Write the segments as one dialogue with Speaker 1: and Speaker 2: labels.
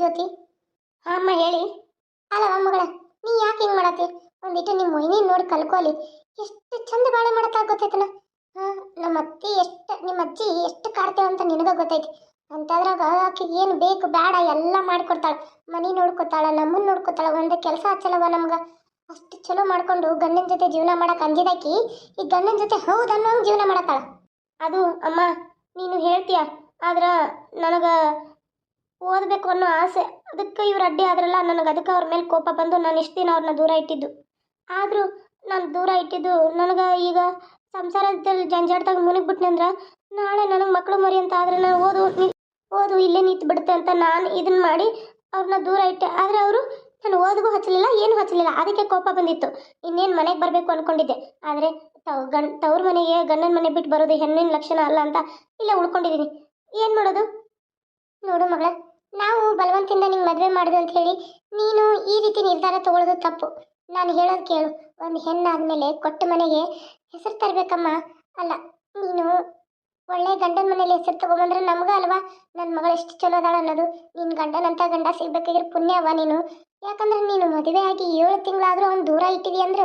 Speaker 1: ಜ್ಯೋತಿ? ಅಮ್ಮ ಹೇಳಿ. ಅಲ್ಲ ಮಗಳ ನೀ ಯಾಕೆ ಹಿಂಗೆ ಮಾಡತ್ತಿ? ಒಂದಿಟ್ಟು ನಿಮ್ಮ ಮೊಯ್ನಿ ನೋಡಿ ಕಲ್ಕೋಲಿ. ಎಷ್ಟು ಚಂದ ಬಾಳೆ ಮಾಡತ್ತ ಗೊತ್ತೈತನ ಹಾ ನಮ್ಮ ಅತ್ತಿ ಎಷ್ಟು ನಿಮ್ಮ ಅಜ್ಜಿ ಎಷ್ಟು ಕಾಡ್ತೇವೆ ಅಂತ ನಿನಗ ಗೊತ್ತೈತಿ. ಅಂತದ್ರಾಗ ಆಕೆಗೆ ಏನು ಬೇಕು ಬೇಡ ಎಲ್ಲ ಮಾಡಿಕೊಡ್ತಾಳೆ. ಮನಿ ನೋಡ್ಕೊತಾಳ ನಮ್ಮನ್ನು ನೋಡ್ಕೊತಾಳ, ಒಂದು ಕೆಲಸ ಹಚ್ಚಲವ ನಮ್ಗೆ. ಅಷ್ಟು ಚಲೋ ಮಾಡ್ಕೊಂಡು ಗಂಡನ ಜೊತೆ ಜೀವನ ಮಾಡಕ್ ಅಂಜಿದಾಕಿ ಈ ಗಂಡನ ಜೊತೆ ಹೌದು ಅನ್ನೋಂಗೆ ಜೀವನ ಮಾಡತ್ತಾಳ. ಅದು, ಅಮ್ಮ, ನೀನು ಹೇಳ್ತೀಯ. ಆದ್ರ, ನನಗೆ ಓದಬೇಕು ಅನ್ನೋ ಆಸೆ. ಅದಕ್ಕೆ ಇವ್ರು ಅಡ್ಡಿ ಆದ್ರಲ್ಲ, ನನಗೆ ಅದಕ್ಕೆ ಅವ್ರ ಮೇಲೆ ಕೋಪ ಬಂದು ನಾನು ಇಷ್ಟು ದಿನ ಅವ್ರನ್ನ ದೂರ ಇಟ್ಟಿದ್ದು. ಆದರೂ ನಾನು ದೂರ ಇಟ್ಟಿದ್ದು, ನನಗೆ ಈಗ ಸಂಸಾರದಲ್ಲಿ ಜಂಜಾಟದಾಗ ಮುನಿಗ್ಬಿಟ್ನಂದ್ರೆ ನಾಳೆ ನನಗೆ ಮಕ್ಕಳು ಮರಿ ಅಂತ ಆದ್ರೆ ನಾನು ಓದು ಓದು ಇಲ್ಲೇ ನಿಂತು ಬಿಡುತ್ತೆ ಅಂತ ನಾನು ಇದನ್ನು ಮಾಡಿ ಅವ್ರನ್ನ ದೂರ ಇಟ್ಟೆ. ಆದರೆ ಅವರು ನಾನು ಓದಿಗೂ ಹಚ್ಚಲಿಲ್ಲ, ಏನು ಹಚ್ಚಲಿಲ್ಲ. ಅದಕ್ಕೆ ಕೋಪ ಬಂದಿತ್ತು. ಇನ್ನೇನು ಮನೆಗೆ ಬರಬೇಕು ಅಂದ್ಕೊಂಡಿದ್ದೆ ಆದರೆ ತವ್ ಗಂಡ್, ತವ್ರ ಮನೆಗೆ ಗಂಡನ ಮನೆ ಬಿಟ್ಟು ಬರೋದು ಹೆಣ್ಣಿನ ಲಕ್ಷಣ ಅಲ್ಲ ಅಂತ ಇಲ್ಲೇ ಉಳ್ಕೊಂಡಿದ್ದೀನಿ ಏನು ಮಾಡೋದು? ನೋಡು ಮಗಳ, ನಾವು ಬಲವಂತಿಂದ ನಿಂಗೆ ಮದುವೆ ಮಾಡಿದೆ ಅಂತ ಹೇಳಿ ನೀನು ಈ ರೀತಿ ನಿರ್ಧಾರ ತಗೊಳ್ಳೋದು ತಪ್ಪು. ನಾನು ಹೇಳೋದು ಕೇಳು, ಒಂದು ಹೆಣ್ಣಾದ್ಮೇಲೆ ಕೊಟ್ಟ ಮನೆಗೆ ಹೆಸರು ತರಬೇಕಮ್ಮ. ಅಲ್ಲ, ನೀನು ಒಳ್ಳೆ ಗಂಡನ ಮನೇಲಿ ಹೆಸರು ತಗೊಂಬಂದ್ರೆ ನಮ್ಗ ಅಲ್ವಾ? ನನ್ನ ಮಗಳು ಎಷ್ಟು ಚಲೋ ಅದಾಳ ಅನ್ನೋದು. ನಿನ್ನ ಗಂಡನಂತ ಗಂಡ ಸಿಗ್ಬೇಕಾಗಿರೋ ಅವ ನೀನು. ಯಾಕಂದ್ರೆ ನೀನು ಮದುವೆ ಆಗಿ ಏಳು ತಿಂಗಳಾದ್ರೂ ಅವ್ನು ದೂರ ಇಟ್ಟಿದಿ ಅಂದ್ರೆ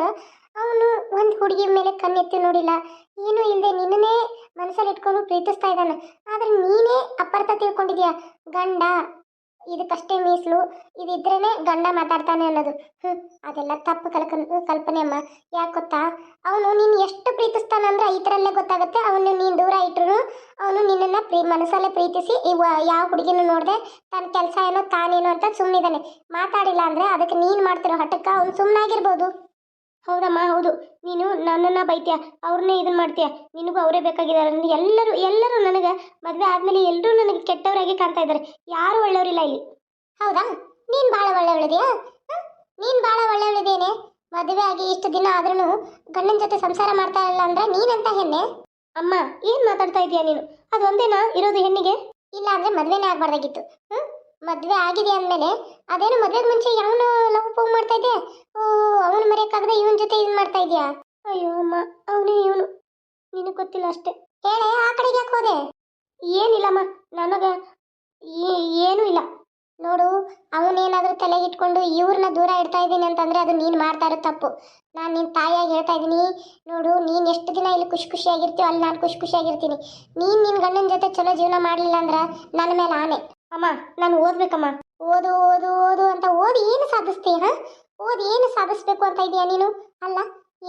Speaker 1: ಅವನು ಒಂದು ಹುಡುಗಿ ಮೇಲೆ ಕಣ್ಣೆತ್ತಿ ನೋಡಿಲ್ಲ. ಏನೂ ಇಲ್ಲದೆ ನಿನ್ನನ್ನೇ ಮನಸ್ಸಲ್ಲಿ ಇಟ್ಕೊಂಡು ಪ್ರೀತಿಸ್ತಾ ಇದ್ದಾನೆ. ಆದರೆ ನೀನೇ ಅಪಾರ್ಥ ತಿಳ್ಕೊಂಡಿದ್ಯಾ? ಗಂಡ. ಇದಕ್ಕಷ್ಟೇ ಮೀಸಲು. ಇದಿದ್ರೇನೆ ಗಂಡ ಮಾತಾಡ್ತಾನೆ ಅನ್ನೋದು. ಹ್ಞೂ ಅದೆಲ್ಲ ತಪ್ಪು ಕಲ್ಕ ಕಲ್ಪನೆ ಅಮ್ಮ. ಯಾಕೆ ಗೊತ್ತಾ? ಅವನು ನೀನು ಎಷ್ಟು ಪ್ರೀತಿಸ್ತಾನಂದ್ರೆ ಈ ಥರಲ್ಲೇ ಗೊತ್ತಾಗುತ್ತೆ. ಅವನು ನೀನು ದೂರ ಇಟ್ರು ಅವನು ನಿನ್ನನ್ನು ಪ್ರೀ, ಮನಸ್ಸಲ್ಲೇ ಪ್ರೀತಿಸಿ ಇವ ಯಾವ ಹುಡುಗಿನೂ ನೋಡಿದೆ ತನ್ನ ಕೆಲಸ ಏನೋ ತಾನೇನೋ ಅಂತ ಸುಮ್ಮನಿದ್ದಾನೆ ಮಾತಾಡಿಲ್ಲ ಅಂದರೆ ಅದಕ್ಕೆ ನೀನು ಮಾಡ್ತಿರೋ ಹಠಕ್ಕೆ ಅವನು ಸುಮ್ಮನಾಗಿರ್ಬೋದು ಹೌದಮ್ಮ, ಹೌದು. ನೀನು ನನ್ನನ್ನ ಬೈತೀಯ? ಅವ್ರನ್ನೇ ಇದನ್ನ ಮಾಡ್ತೀಯ? ನಿನಗೂ ಅವರೇ ಬೇಕಾಗಿದ್ದಾರೆ ಎಲ್ಲರೂ ಎಲ್ಲರೂ ನನಗೆ ಮದುವೆ ಆದಮೇಲೆ ಎಲ್ಲರೂ ನನಗೆ ಕೆಟ್ಟವರಾಗಿ ಕಾಣ್ತಾ ಇದ್ದಾರೆ. ಯಾರು ಒಳ್ಳೆಯವರಿಲ್ಲ ಇಲ್ಲಿ. ಹೌದಾ? ನೀನು ಭಾಳ ಒಳ್ಳೆಯವಳಿದೆಯಾ? ನೀನು ಭಾಳ ಒಳ್ಳೆಯವಳಿದೇನೆ ಮದುವೆ ಆಗಿ ಇಷ್ಟು ದಿನ ಆದ್ರೂ ಗಂಡನ ಜೊತೆ ಸಂಸಾರ ಮಾಡ್ತಾ ಇಲ್ಲ ಅಂದ್ರೆ ನೀನಂತ ಹೆಣ್ಣೆ? ಅಮ್ಮ, ಏನು ಮಾತಾಡ್ತಾ ಇದೀಯ ನೀನು? ಅದು ಒಂದೇನಾ ಇರೋದು ಹೆಣ್ಣಿಗೆ? ಇಲ್ಲ ಅಂದ್ರೆ ಮದುವೆನೇ ಆಗ್ಬಾರ್ದಾಗಿತ್ತು. ಹ್ಞೂ ಮದುವೆ ಆಗಿದೆ ಅಂದಮೇಲೆ ಅದೇನು ಮದುವೆಗೆ ಮುಂಚೆ ಯಾವನು ಲವ್ ಪೋಗ್ ಮಾಡ್ತಾ ಇದ್ದೆ ಓ, ಅವನು ಮರೆಯಕ್ಕಾಗದೆ ಇವನ ಜೊತೆ ಇದು ಮಾಡ್ತಾ ಇದೀಯಾ? ಅಯ್ಯೋ, ಅಮ್ಮ, ಅವನೇ ಇವನು. ನಿನಗೆ ಗೊತ್ತಿಲ್ಲ ಅಷ್ಟೇ. ಹೇಳೆ ಆ ಕಡೆಗೆ ಯಾಕೆ ಹೋದೆ? ಏನಿಲ್ಲಮ್ಮ, ನನಗೆ ಏನೂ ಇಲ್ಲ. ನೋಡು, ಅವನೇನಾದರೂ ತಲೆಗೆ ಇಟ್ಕೊಂಡು ಇವ್ರನ್ನ ದೂರ ಇಡ್ತಾ ಇದ್ದೀನಿ ಅಂತಂದ್ರೆ ಅದು ನೀನು ಮಾಡ್ತಾ ಇರೋ ತಪ್ಪು. ನಾನು ನಿನ್ನ ತಾಯಿಯಾಗಿ ಹೇಳ್ತಾ ಇದ್ದೀನಿ, ನೋಡು, ನೀನು ಎಷ್ಟು ದಿನ ಇಲ್ಲಿ ಖುಷಿ ಖುಷಿಯಾಗಿರ್ತೀಯೋ ಅಲ್ಲಿ ನಾನು ಖುಷಿ ಖುಷಿಯಾಗಿರ್ತೀನಿ. ನೀನು ನಿನ್ನ ಗಂಡನ ಜೊತೆ ಚಲೋ ಜೀವನ ಮಾಡಲಿಲ್ಲ ಅಂದ್ರೆ ನನ್ನ ಮೇಲೆ ಆನೆ. ಅಮ್ಮ, ನಾನು ಓದ್ಬೇಕಮ್ಮ. ಓದು ಓದು ಓದು ಅಂತ ಓದಿ ಏನು ಸಾಧಿಸ್ತೀಯ ಓದಿ ಏನು ಸಾಧಿಸ್ಬೇಕು ಅಂತ ಇದೆಯಾ ನೀನು? ಅಲ್ಲ,